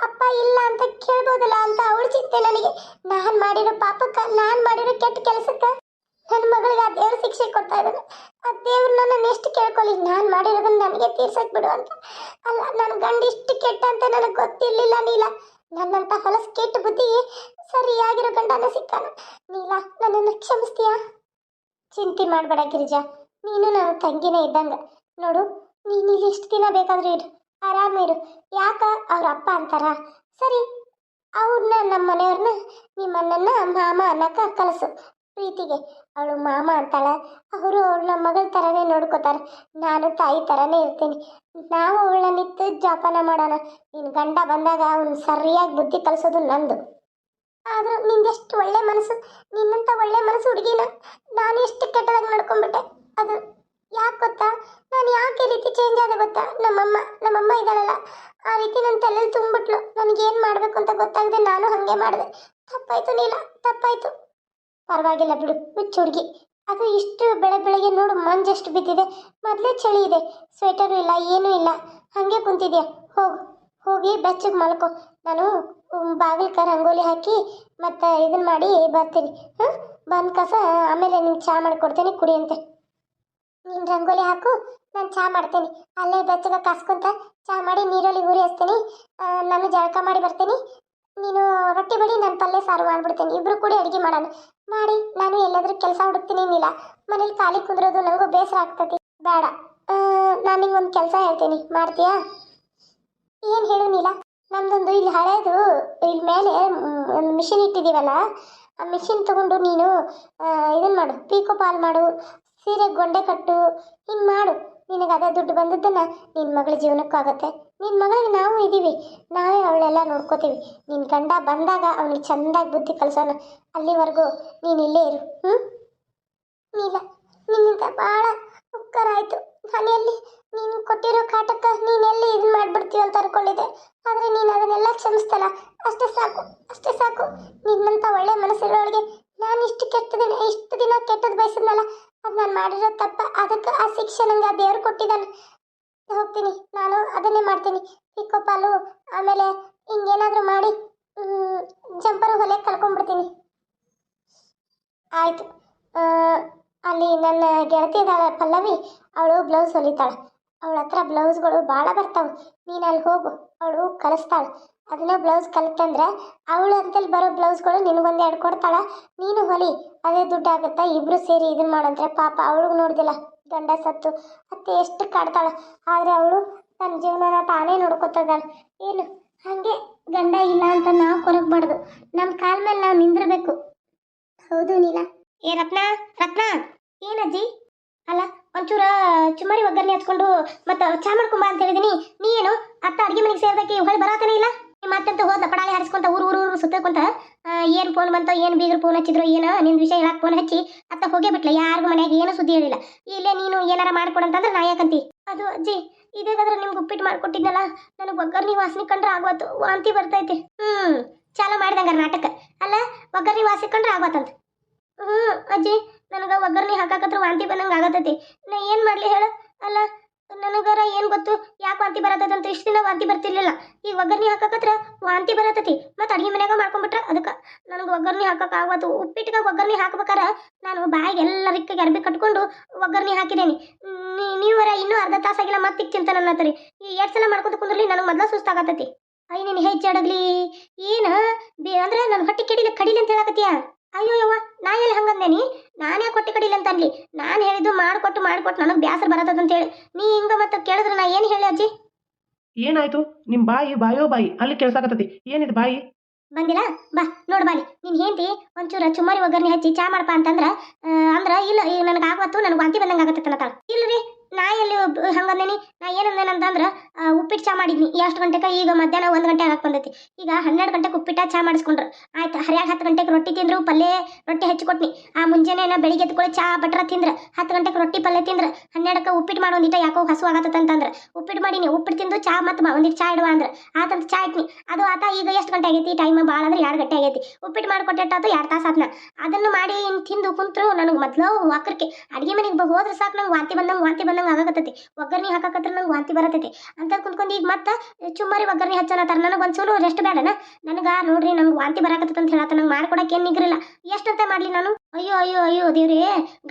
Speaker 1: ಅಪ್ಪ ಇಲ್ಲ ಅಂತ ಕೇಳ್ಬೋದಲ್ಲ ಅಂತ ಅವಳು ಚಿಂತೆ ನನಗೆ. ನಾನು ಮಾಡಿರೋ ಪಾಪಕ್ಕೆ, ನಾನು ಮಾಡಿರೋ ಕೆಟ್ಟ ಕೆಲಸಕ್ಕೆ ನನ್ನ ಮಗಳಿಗೆ ಆ ದೇವ್ರ ಶಿಕ್ಷೆ ಕೊಡ್ತಾ ಇದ್ದಾನೆ ಆ ದೇವ್ರನ್ನ ನನ್ನ ಎಷ್ಟು ಕೇಳ್ಕೊಳ್ಳಿ? ನಾನು ಮಾಡಿರೋದನ್ನ ನನಗೆ ತೀರ್ಸಕ್ ಬಿಡು ಅಂತ. ಅಲ್ಲ ನನ್ನ ಗಂಡ ಇಷ್ಟು ಕೆಟ್ಟ ಅಂತ ನನಗೆ ಗೊತ್ತಿರಲಿಲ್ಲ ನೀಲ. ನನ್ನಂತ ಹೊಲಸು ಕೆಟ್ಟ ಬುದ್ಧಿ ಸರಿಯಾಗಿರೋ ಗಂಡನ ಸಿಕ್ಕಾನ. ನೀಲ, ನನ್ನನ್ನು ಕ್ಷಮಿಸ್ತೀಯಾ? ಚಿಂತೆ ಮಾಡಬೇಡ ಗಿರಿಜಾ. ನೀನು ನನ್ನ ತಂಗಿನೇ ಇದ್ದಂಗೆ. ನೋಡು, ನೀನು ಇಲ್ಲಿ ಎಷ್ಟು ದಿನ ಬೇಕಾದ್ರೂ ಇರು. ಆರಾಮಿರು ಯಾಕ ಅವ್ರ ಅಪ್ಪ ಅಂತಾರ? ಸರಿ ಅವ್ರನ್ನ ನಮ್ಮ ಮನೆಯವ್ರನ್ನ ನಿಮ್ಮ ಅಣ್ಣನ ಮಾಮ ಅನ್ನಕ್ಕ ಕಲಸು. ಪ್ರೀತಿಗೆ. ಅವಳು ಮಾಮ ಅಂತಾಳೆ ಅವರು ಅವಳು ನಮ್ಮ ಮಗಳ ಥರನೇ ನೋಡ್ಕೋತಾರೆ. ನಾನು ತಾಯಿ ಥರನೇ ಇರ್ತೀನಿ. ನಾವು ಅವಳನ್ನ ನಿಂತು ಜೋಪಾನ ಮಾಡೋಣ. ನಿನ್ನ ಗಂಡ ಬಂದಾಗ ಅವ್ನು ಸರಿಯಾಗಿ ಬುದ್ಧಿ ಕಲಿಸೋದು ನಂದು. ಆದರೂ ನಿಂದೆಷ್ಟು ಒಳ್ಳೆ ಮನಸ್ಸು ನಿನ್ನಂಥ ಒಳ್ಳೆ ಮನಸ್ಸು ಹುಡುಗಿನ ನಾನು ಎಷ್ಟು ಕೆಟ್ಟದಾಗಿ ನೋಡ್ಕೊಂಡ್ಬಿಟ್ಟೆ? ಅದು ಯಾಕೆ ಗೊತ್ತಾ? ನಾನು ಯಾಕೆ ರೀತಿ ಚೇಂಜ್ ಆದ ಗೊತ್ತಾ? ನಮ್ಮಮ್ಮ ನಮ್ಮಮ್ಮ ಇದ್ದಾಳಲ್ಲ, ಆ ರೀತಿ ನನ್ನ ತಲೆಯಲ್ಲಿ ತುಂಬಿಟ್ಲು ನನಗೇನು ಮಾಡಬೇಕು ಅಂತ ಗೊತ್ತಾಗದೆ ನಾನು ಹಾಗೆ ಮಾಡಿದೆ. ತಪ್ಪಾಯ್ತು ನೀಲ, ತಪ್ಪಾಯ್ತು. ಪರವಾಗಿಲ್ಲ ಬಿಡು, ಹುಚ್ಚು ಹುಡುಗಿ. ಅದು ಇಷ್ಟು ಬೆಳೆ ಬೆಳಗ್ಗೆ ನೋಡು, ಮಂಜಷ್ಟು ಬಿದ್ದಿದೆ. ಮೊದಲೇ ಚಳಿ ಇದೆ. ಸ್ವೆಟರು ಇಲ್ಲ, ಏನೂ ಇಲ್ಲ. ಹಾಗೆ ಕುಂತಿದ್ಯಾ? ಹೋಗು, ಹೋಗಿ ಬೆಚ್ಚಗೆ ಮಲ್ಕೊ. ನಾನು ಬಾಗಿಲ್ಕ ರಂಗೋಲಿ ಹಾಕಿ ಮತ್ತು ಇದನ್ನ ಮಾಡಿ ಬರ್ತೀನಿ. ಹಾಂ ಬಂದ ಕಸ, ಆಮೇಲೆ ನಿಂಗೆ ಚಹಾ ಕುಡಿ ಕುಡಿಯಂತೆ ನೀನು ರಂಗೋಲಿ ಹಾಕು, ನಾನು ಚಹಾ ಮಾಡ್ತೀನಿ. ಅಲ್ಲೇ ಬೆಚ್ಚಗೆ ಕಾಸ್ಕೊಂತ ಚಹಾ ಮಾಡಿ ನೀರಲ್ಲಿ ಉರಿ ಹಚ್ತೀನಿ. ನಾನು ಜಳಕ ಮಾಡಿ ಬರ್ತೀನಿ. ನೀನು ರೊಟ್ಟಿ ಬಡಿ ನಾನು ಪಲ್ಯ ಸಾರು ಮಾಡ್ಬಿಡ್ತೀನಿ. ಇಬ್ಬರು ಕೂಡಿ ಅಡುಗೆ ಮಾಡೋಣ. ಮಾಡಿ, ನಾನು ಎಲ್ಲಾದ್ರೂ ಕೆಲಸ ಹುಡುಕ್ತೀನಿ ಏನಿಲ್ಲ ಮನೇಲಿ ಖಾಲಿ ಕುಂದ್ರೋದು ನನಗೂ ಬೇಸರ ಆಗ್ತತಿ. ಬೇಡ. ನಾನು ನಿಂಗೆ ಒಂದು ಕೆಲಸ ಹೇಳ್ತೀನಿ. ಮಾಡ್ತೀಯಾ? ಏನು ಹೇಳು ನೀಲ. ನಮ್ದೊಂದು ಇಲ್ಲಿ ಹಳೇದು. ಇಲ್ಲಿ ಮೇಲೆ ಒಂದು ಮಿಷಿನ್ ಇಟ್ಟಿದ್ದೀವಲ್ಲ ಆ ಮಿಷಿನ್ ತಗೊಂಡು ನೀನು ಇದನ್ನು ಮಾಡು. ಪೀಕೋ ಪಾಲ್ ಮಾಡು. ಸೀರೆ, ಗೊಂಡೆ ಕಟ್ಟು. ಹಿಂಗೆ ಮಾಡು. ನಿನಗೆ ಅದೇ ದುಡ್ಡು ಬಂದದ್ದನ್ನು ನಿನ್ನ ಮಗಳ ಜೀವನಕ್ಕಾಗತ್ತೆ ನಿನ್ನ ಮಗಳಿಗೆ ನಾವು ಇದ್ದೀವಿ ನಾವೇ ಅವಳೆಲ್ಲ ನೋಡ್ಕೋತೀವಿ. ನಿನ್ನ ಗಂಡ ಬಂದಾಗ ಅವನಿಗೆ ಚೆಂದಾಗಿ ಬುದ್ಧಿ ಕಲಿಸೋಣ. ಅಲ್ಲಿವರೆಗೂ ನೀನು ಇಲ್ಲೇ ಇರು. ಹ್ಞೂ ನೀಲ, ನಿನ್ನಿಂದ ಭಾಳ ಉಪಕಾರ ಆಯಿತು. ಮನೆಯಲ್ಲಿ ನೀನು ಕೊಟ್ಟಿರೋ ಕಾಟಕ್ಕೆ ನೀನು ಎಲ್ಲಿ ಇದನ್ನ ಮಾಡ್ಬಿಡ್ತೀವಿ ಅಂತ ಅನ್ಕೊಂಡಿದ್ದೆ. ಆದರೆ ನೀನು ಅದನ್ನೆಲ್ಲ ಕ್ಷಮಿಸ್ತಲ್ಲ. ಅಷ್ಟೇ ಸಾಕು ಅಷ್ಟೇ ಸಾಕು. ನಿನ್ನಂಥ ಒಳ್ಳೆ ಮನಸ್ಸಿರೋಳಿಗೆ ನಾನು ಇಷ್ಟು ಕೆಟ್ಟ ದಿನ ಇಷ್ಟು ದಿನ ಕೆಟ್ಟದ್ದು ಬಯಸಿದ್ನಲ್ಲ ನಾನು ಮಾಡಿರೋ ತಪ್ಪ, ಅದಕ್ಕೆ ಆ ಶಿಕ್ಷೆ ನಂಗೆ ದೇವ್ರು ಕೊಟ್ಟಿದ್ದಾನೆ. ಹೋಗ್ತೀನಿ, ನಾನು ಅದನ್ನೇ ಮಾಡ್ತೀನಿ. ಪಿಕೋ ಪಾಲು ಆಮೇಲೆ ಹಿಂಗೇನಾದರೂ ಮಾಡಿ ಜಂಪರು ಹೊಲೆ ಕಲ್ಕೊಂಡ್ಬಿಡ್ತೀನಿ ಆಯಿತು. ಅಲ್ಲಿ ನನ್ನ ಗೆಳತಿ ಇದ್ದಾಳೆ ಪಲ್ಲವಿ, ಅವಳು ಬ್ಲೌಸ್ ಹೊಲಿತಾಳೆ. ಅವಳ ಹತ್ರ ಬ್ಲೌಸ್ಗಳು ಭಾಳ ಬರ್ತಾವೆ. ನೀನು ಅಲ್ಲಿ ಹೋಗು, ಅವಳು ಕಲಿಸ್ತಾಳೆ. ಅದನ್ನ ಬ್ಲೌಸ್ ಕಲಿತಂದ್ರೆ ಅವಳು ಅಂತಲ್ಲಿ ಬರೋ ಬ್ಲೌಸ್ಗಳು ನಿನಗೊಂದು ಎರಡು ಕೊಡ್ತಾಳೆ. ನೀನು ಹೊಲಿ, ಅದೇ ದುಡ್ಡು ಆಗುತ್ತಾ? ಇಬ್ಬರು ಸೇರಿ ಇದನ್ನ ಮಾಡಂದ್ರೆ ಪಾಪ ಅವಳಿಗೆ ನೋಡ್ದಿಲ್ಲ. ಗಂಡ ಸತ್ತು, ಅತ್ತೆ ಎಷ್ಟು ಕಾಡ್ತಾಳೆ. ಆದರೆ ಅವಳು ತನ್ನ ಜೀವನನ ತಾನೇ ನೋಡ್ಕೊತದಾಳೆ ಏನು? ಹಾಗೆ ಗಂಡ ಇಲ್ಲ ಅಂತ ನಾವು ಕೊರಗಬಾರ್ದು ನಮ್ಮ ಕಾಲ ಮೇಲೆ ನಾವು ನಿಂದಿರ್ಬೇಕು. ಹೌದು ನೀಲ. ಏ ರತ್ನ ರತ್ನ! ಏನಜ್ಜಿ ಅಲ್ಲ, ಒಂಚೂರ ಚುಮ್ಮರಿ ಒಗ್ಗರಣೆ ಹಚ್ಕೊಂಡು ಮತ್ತೆ ಚಾ ಮಾಡ್ಕೊಂಬ ಅಂತ ಹೇಳಿದೀನಿ. ನೀ ಏನು? ಅತ್ತ ಅಡುಗೆ ಮನೆಗೆ ಸೇರ್ದಕ್ಕೆ ಹೊಳಿ ಬರಾತನೇ ಇಲ್ಲ? ಮತ್ತಂತ ಹೋದ್ಲ? ಪಡಾಳಿ ಹಾರಿಸ್ಕೊಂತ ಊರು ಊರು ಊರು ಸುತ್ತಕೊಂತ ಏನು ಫೋನ್ ಬಂತೋ, ಏನು ಬೀಗರು ಫೋನ್ ಹಚ್ಚಿದ್ರು, ಏನೋ ನಿನ್ನ ವಿಷಯ ಹೇಳಕ್ಕೆ ಫೋನ್ ಹಚ್ಚಿ ಅತ್ತ ಹೋಗೇ ಬಿಟ್ಲ. ಯಾರಿಗೂ ಮನ್ಯಾಗ ಏನು ಸುದ್ದಿ ಹೇಳಿಲ್ಲ. ಇಲ್ಲೇ ನೀನು ಏನಾರ ಮಾಡ್ಕೊಡಂತಂದ್ರೆ ನಾ ಯಾಕಂತಿ? ಅದು ಅಜ್ಜಿ ಇದೇಗಾದ್ರೆ ನಿಮ್ಗೆ ಉಪ್ಪಿಟ್ಟು ಮಾಡ್ಕೊಟ್ಟಿದ್ನಲ್ಲ, ನನಗೆ ಒಗ್ಗರ್ನಿ ವಾಸನೆ ಕಂಡ್ರೆ ಆಗೋತು, ವಾಂತಿ ಬರ್ತೈತೆ. ಹ್ಞೂ ಚಾಲು ಮಾಡಿದಂಗ ನಾಟಕ. ಅಲ್ಲ ಒಗ್ಗರ್ನಿ ವಾಸನೆ ಕಂಡ್ರೆ ಆಗೋತಂತ? ಹ್ಞೂ ಅಜ್ಜಿ, ನನಗೆ ಒಗ್ಗರ್ನಿ ಹಾಕಾಕತ್ರ ವಾಂತಿ ಬಂದಂಗೆ ಆಗತೈತಿ. ನಾ ಏನು ಮಾಡಲಿ ಹೇಳು? ಅಲ್ಲ ನನಗರ ಏನು ಗೊತ್ತು? ಯಾಕೆ ವಾಂತಿ ಬರತ್ತದಂತ ಇಷ್ಟು ದಿನ ವಾಂತಿ ಬರ್ತಿರ್ಲಿಲ್ಲ. ಈಗ ಒಗ್ಗರ್ನಿ ಹಾಕಕತ್ರ ವಾಂತಿ ಬರತೈತಿ. ಮತ್ತೆ ಅಡುಗೆ ಮನ್ಯಾಗ ಮಾಡ್ಕೊಂಬಿಟ್ರೆ ಅದಕ್ಕೆ. ನನಗೆ ಒಗ್ಗರ್ನಿ ಹಾಕಕ್ಕೆ ಆಗವತ್ತು ಉಪ್ಪಿಟ್ಟಿಗೆ ಒಗ್ಗರ್ನಿ ಹಾಕ್ಬೇಕಾರ. ನಾನು ಬಾಯಿಗೆ ಎಲ್ಲ ರಿಕ್ಕಿಗೆ ಅರ್ಬಿ ಕಟ್ಕೊಂಡು ಒಗ್ಗರ್ನಿ ಹಾಕಿದ್ದೇನೆ ನೀವರ ಇನ್ನೂ ಅರ್ಧ ತಾಸಾಗಿಲ್ಲ ಮತ್ತೆ ಈಗ ಚಿಂತೆ ನನ್ನ ಹತ್ರಿ. ಈ ಎರಡು ಸಲ ಮಾಡ್ಕೊತ ಕುಂದ್ರಲಿ ನನಗೆ ಮೊದಲ ಸುಸ್ತಾಗತ್ತತಿ ಅಯ್ಯ ನೀನು ಹೆಚ್ಚಾಡಗ್ಲಿ ಏನ ಬೇ, ಅಂದ್ರೆ ನನ್ನ ಹೊಟ್ಟೆ ಕೆಡಿಲಿ ಕಡಿಲಿ ಅಂತ ಹೇಳಕತ್ತೀಯ? ಅಯ್ಯೋ ಯವ್ವ ನಾ ಎಲ್ಲಿ ಹಂಗಂದೇನಿ? ನಾನೇ ಕೊಟ್ಟಿ ಕಡಿಲಿ ಅಂತ ಅನ್ಲಿ ನಾನು ಹೇಳಿದ್ದು ಮಾಡ್ಕೊಟ್ಟು ಮಾಡ್ಕೊಟ್ಟು ನನಗೆ ಬ್ಯಾಸರ ಬರತದ ಅಂತ ಹೇಳಿ ನೀ ಹಿಂಗ ಮತ್ತೆ ಕೇಳಿದ್ರೆ ನಾ ಏನು ಹೇಳಿ ಅಜ್ಜಿ?
Speaker 3: ಏನಾಯ್ತು? ನಿಮ್ಮ ಬಾಯಿ ಬಾಯೋ ಬಾಯಿ ಅಲ್ಲಿ ಕೇಳ್ಸಾಕತ್ತತಿ ಏನಿದು ಬಾಯಿ?
Speaker 1: ಬಂದಿಲ್ಲ? ಬಾ ನೋಡು ಬಾಲಿ. ನೀನು ಹೆಂಡತಿ ಒಂಚೂರ ಚುಮಾರಿ ಒಗ್ಗರ್ನಿ ಹಚ್ಚಿ ಚಾ ಮಾಡಪ್ಪ ಅಂತಂದ್ರ ಅಂದ್ರ ಇಲ್ಲ ಈಗ ನನಗೆ ಆಗ್ವತ್ತು ನನಗೆ ವಾಂತಿ ಬಂದಂಗೆ ಆಗತ್ತೆ ಇಲ್ಲ ರೀ ನಾ ಎಲ್ಲಿ ಹಂಗಂದೇನಿ? ನಾ ಏನಂದೇನಂತಂದ್ರ ಉಪ್ಪಿಟ್ಟು ಚಾ ಮಾಡಿದ್ನಿ. ಎಷ್ಟು ಗಂಟೆಗೆ ಈಗ ಮಧ್ಯಾಹ್ನ ಒಂದು ಗಂಟೆ ಆಗಕ್ಕೆ ಬಂದೈತಿ. ಈಗ ಹನ್ನೆರಡು ಗಂಟೆಗೆ ಉಪ್ಪಿಟ್ಟ ಚಾ ಮಾಡಿಸ್ಕೊಂಡ್ರು. ಆಯ್ತು ಹರಿಯಾಗ ಹತ್ತು ಗಂಟೆಗೆ ರೊಟ್ಟಿ ತಿಂದ್ರು, ಪಲ್ಯ ರೊಟ್ಟಿ ಹೆಚ್ಚು ಕೊಟ್ನಿ. ಆ ಮುಂಜಾನೆ ಬೆಳಿಗ್ಗೆ ಎತ್ಕೊಳ್ಳಿ ಚಾ, ಬಟ್ರ ತಿಂದ್ರೆ. ಹತ್ತು ಗಂಟೆಗೆ ರೊಟ್ಟಿ, ಪಲ್ಯ ತಿಂದ್ರೆ. ಹನ್ನೆರಡಕ್ಕೆ ಉಪ್ಪಿಟ್ಟು ಮಾಡಿ ಒಂದಿಟ ಯಾಕೋ ಹಸು ಆಗತ್ತಂತಂದ್ರೆ. ಉಪ್ಪಿಟ್ಟು ಮಾಡೀನಿ. ಉಪ್ಪಿಟ್ಟು ತಿಂದು ಚಾ ಮತ್ತು ಒಂದಿಟ್ಟು ಚಾ ಇಡುವ ಅಂದ್ರೆ. ಆತಂತ ಚಾ ಇಟ್ನಿ. ಅದು ಆತ ಈಗ ಎಷ್ಟು ಗಂಟೆ ಆಗೈತಿ? ಟೈಮ್ ಭಾಳ ಅಂದ್ರೆ ಎರಡು ಗಂಟೆ ಆಗೈತಿ. ಉಪ್ಪಿಟ್ಟು ಮಾಡಿಕೊಟ್ಟಿಟ್ಟು ಎರಡು ತಾಸು ಆತನ. ಅದನ್ನು ಮಾಡಿ ತಿಂದು ಕುಂತ್ರು ನನಗೆ ಮೊದಲು ವಾಕರ್ಕೆ. ಅಡುಗೆ ಮನೆಗೆ ಹೋದ್ರೆ ಸಾಕು ನಂಗೆ ವಾಂತಿ ಬಂದಂಗೆ ವಾಂತಿ ಬಂದಂಗೆ ಆಗಕತ್ತೈತಿ. ಒಗ್ಗರ್ನಿ ಹಾಕಕತ್ರ ನಂಗೆ ವಾಂತಿ ಬರತೈತಿ. ಅಂತ ಕುಂತ್ಕೊಂಡು ಈಗ ಮತ್ತೆ ಚುಮ್ಮರಿ ಒಗ್ಗರಣೆ ಹಚ್ಚಲತ್ತಾರ ನನಗೆ ಚೂರು ರೆಸ್ಟ್ ಬೇಡನ ನನಗೆ ನೋಡ್ರಿ ನಂಗೆ ವಾಂತಿ ಬರಾಕತ್ತ ಅಂತ ಹೇಳತ್ತ ನಂಗೆ ಮಾಡ್ಕೊಡಕ್ಕೆ ಏನು ನಿಗ್ರಿಲ್ಲ. ಎಷ್ಟಂತ ಮಾಡಲಿ ನಾನು? ಅಯ್ಯೋ ಅಯ್ಯೋ ಅಯ್ಯೋ, ದೇವ್ರಿ,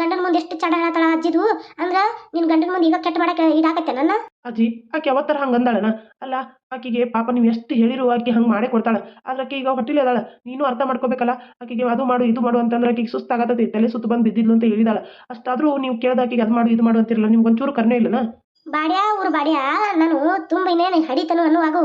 Speaker 1: ಗಂಡನ ಮುಂದೆ ಎಷ್ಟು ಚಡ ಹೇಳತ್ತಾಳ ಅಜ್ಜಿದು. ಅಂದ್ರೆ ನಿನ್ ಗಂಡನ ಮುಂದೆ ಈಗ ಕೆಟ್ಟ ಮಾಡಕ್ಕೆ ಇಡಾಕತ್ತೆ ನನ್ನ.
Speaker 3: ಅಜ್ಜಿ, ಆಕೆ ಯಾವತ್ತರ ಹಂಗ ಅಂದಾಳನ? ಅಲ್ಲ, ಆಕಿಗೆ ಪಾಪ ನೀವು ಎಷ್ಟು ಹೇಳಿರು ಆಕೆ ಹಂಗೆ ಮಾಡೇ ಕೊಡ್ತಾಳ. ಆದ್ರೆ ಆಕೆ ಈಗ ಹೊಟ್ಟಿಲಿ ಅದಾಳ. ನೀನು ಅರ್ಥ ಮಾಡ್ಕೋಬೇಕಲ್ಲ? ಆಕೆಗೆ ಅದು ಮಾಡು, ಇದು ಮಾಡು ಅಂತಂದ್ರೆ ಆಕೆಗೆ ಸುಸ್ತಾಗತ್ತೈತಿ ತಲೆ ಸುತ್ತು ಬಂದು ಬಿದ್ದಿದ್ಲು ಅಂತ ಹೇಳಿದಾಳ. ಅಷ್ಟಾದ್ರೂ ನೀವು ಕೇಳ್ದ ಆಕೆಗೆ ಅದು ಮಾಡು, ಇದು ಮಾಡು ಅಂತಿರಲ್ಲ. ನಿಮ್ಗೆ ಒಂಚೂರು ಕರ್ನೇ ಇಲ್ಲನ?
Speaker 1: ಬಾಡ್ಯಾ ಊರು ಬಾಡ್ಯಾ? ನಾನು ತುಂಬ ಇನ್ನೇನು ಹಡಿತನು ಅನ್ನುವಾಗೂ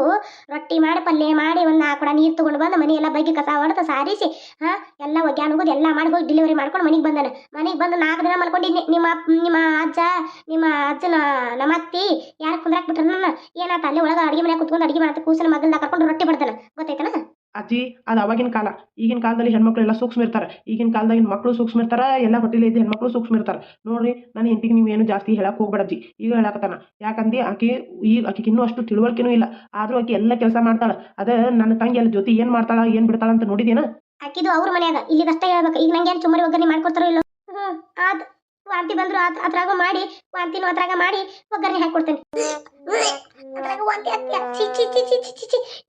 Speaker 1: ರೊಟ್ಟಿ ಮಾಡಿ, ಪಲ್ಯ ಮಾಡಿ ಒಂದು ನಾಲ್ಕು ಕೊಡ ನೀರು ತೊಗೊಂಡು ಬಂದು ಮನೆ ಎಲ್ಲ ಬಗ್ಗಿ ಕಸ ಹೊಡೆದು ಸಾರಿಸಿ, ಹಾಂ, ಎಲ್ಲ ಒಗ್ಯಾನ ಹೋಗೋದು ಎಲ್ಲ ಮಾಡಿ ಹೋಗಿ ಡೆಲಿವರಿ ಮಾಡ್ಕೊಂಡು ಮನೆಗೆ ಬಂದಾನೆ. ಮನೆಗೆ ಬಂದು ನಾಲ್ಕು ದಿನ ಮಲ್ಕೊಂಡಿದ್ನಿ. ನಿಮ್ಮ ನಿಮ್ಮ ಅಜ್ಜ, ನಿಮ್ಮ ಅಜ್ಜನ ನಮ್ಮ ಅತ್ತಿ ಯಾರು ಕುಂದ್ರಾಕ್ ಬಿಟ್ರ ನನ್ನ? ಏನಾತ ಅಲ್ಲೇ ಒಳಗೆ ಅಡುಗೆ ಮನೆ ಕುತ್ಕೊಂಡು ಅಡುಗೆ ಮಾಡತ್ತೆ ಕೂಸಿನ ಮಗಲ್ದ ಕರ್ಕೊಂಡು ರೊಟ್ಟಿ ಬಡ್ದಾನ ಗೊತ್ತೈತನ
Speaker 3: ಅಜ್ಜಿ, ಅದು ಅವಾಗಿನ ಕಾಲ. ಈಗಿನ ಕಾಲದಲ್ಲಿ ಹೆಣ್ಮಕ್ಳು ಎಲ್ಲ ಸೂಕ್ಷ್ಮ ಇರ್ತಾರೆ. ಈಗಿನ ಕಾಲದಾಗಿನ ಮಕ್ಕಳು ಸೂಕ್ಷ್ಮ ಇರ್ತಾರೆ, ಎಲ್ಲ ಹೊಟ್ಟೆಲಿ ಇದ್ದ ಹೆಣ್ಮಕ್ಳು ಸೂಕ್ಷ್ಮ ಇರ್ತಾರೆ. ನೋಡ್ರಿ ನನ್ನ ಹೆಂಡತಿಗೆ ನೀವೇನು ಜಾಸ್ತಿ ಹೇಳಕ್ ಹೋಗ್ಬೇಡ ಅಜ್ಜಿ. ಈಗ ಹೇಳಕತ್ತಾನ. ಯಾಕಂದ್ರೆ ಆಕೆ ಈಗ ಆಕೆಗೆ ಇನ್ನೂ ಅಷ್ಟು ತಿಳುವಳಿಕೆನೂ ಇಲ್ಲ. ಆದ್ರೂ ಆಕೆ ಎಲ್ಲ ಕೆಲಸ ಮಾಡ್ತಾಳೆ. ಅದ ನನ್ನ ತಂಗಿ ಎಲ್ಲ ಜೊತೆ ಏನು ಮಾಡ್ತಾಳ, ಏನು ಬಿಡ್ತಾಳ ಅಂತ ನೋಡಿದೇನ
Speaker 1: ಆಕಿದು ಅವ್ರ ಮನ್ಯಾಗ. ಇಲ್ಲಿದಷ್ಟೇ ಹೇಳ್ಬೇಕು. ಈಗ ನಂಗೆ ಏನು ಚುಮ್ಮರಿ ಒಗ್ಗರಣೆ ಮಾಡ್ಕೊಡ್ತಾರೋ ಇಲ್ಲ? ಹ್ಞೂ ಆದ್ ವಾಂತಿ ಬಂದ್ರು ಅದ್ ಅದ್ರಾಗ ಮಾಡಿ, ವಾಂತಿನೂ ಅದ್ರಾಗ ಮಾಡಿ ಒಗ್ಗರಣೆ ಹಾಕೊಡ್ತೇನೆ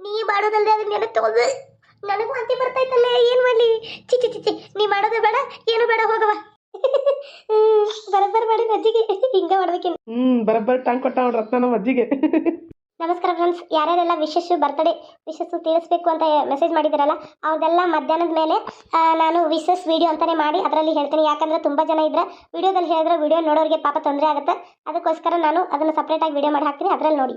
Speaker 1: ನೀ ಮಾಡೋದಲ್ದೆ ಅದನ್ನ ನೆನಪು ತಗೊಂಡು ನನಗೆ ವಾಂತಿ ಬರ್ತೈತಲ್ಲ, ಏನ್ ಮಾಡಲಿ? ಚಿ ಚಿ ನೀ ಮಾಡೋದು ಬೇಡ, ಏನು ಬೇಡ ಹೋಗವ ಬರಬ್ಬರ್ ಮಾಡಿ ಅಜ್ಜಿಗೆ ಹಿಂಗ ಮಾಡ್ಬೇಕೇನು
Speaker 3: ಹ್ಮ್, ಬರಬ್ಬರ್ ಟಂಗ್ ಕೊಟ್ಟ ರತ್ನ ನಮ್ಮ ಅಜ್ಜಿಗೆ.
Speaker 1: ನಮಸ್ಕಾರ ಫ್ರೆಂಡ್ಸ್ ಯಾರ್ಯಾರೆಲ್ಲ ವಿಶೇಷ ಬರ್ತಡೇ ವಿಶಸ್ಸು ತಿಳಿಸ್ಬೇಕು ಅಂತ ಮೆಸೇಜ್ ಮಾಡಿದ್ದೀರಲ್ಲ ಅವ್ರದ್ದೆಲ್ಲ ಮಧ್ಯಾಹ್ನದ ಮೇಲೆ ನಾನು ವಿಶಸ್ ವಿಡಿಯೋ ಅಂತಲೇ ಮಾಡಿ ಅದರಲ್ಲಿ ಹೇಳ್ತೀನಿ. ಯಾಕಂದ್ರೆ ತುಂಬ ಜನ ಇದ್ರೆ ವಿಡಿಯೋದಲ್ಲಿ ಹೇಳಿದ್ರೆ ವಿಡಿಯೋ ನೋಡೋರಿಗೆ ಪಾಪ ತೊಂದರೆ ಆಗುತ್ತೆ. ಅದಕ್ಕೋಸ್ಕರ ನಾನು ಅದನ್ನು ಸಪ್ರೇಟಾಗಿ ವಿಡಿಯೋ ಮಾಡಿ ಹಾಕ್ತೀನಿ. ಅದರಲ್ಲಿ ನೋಡಿ.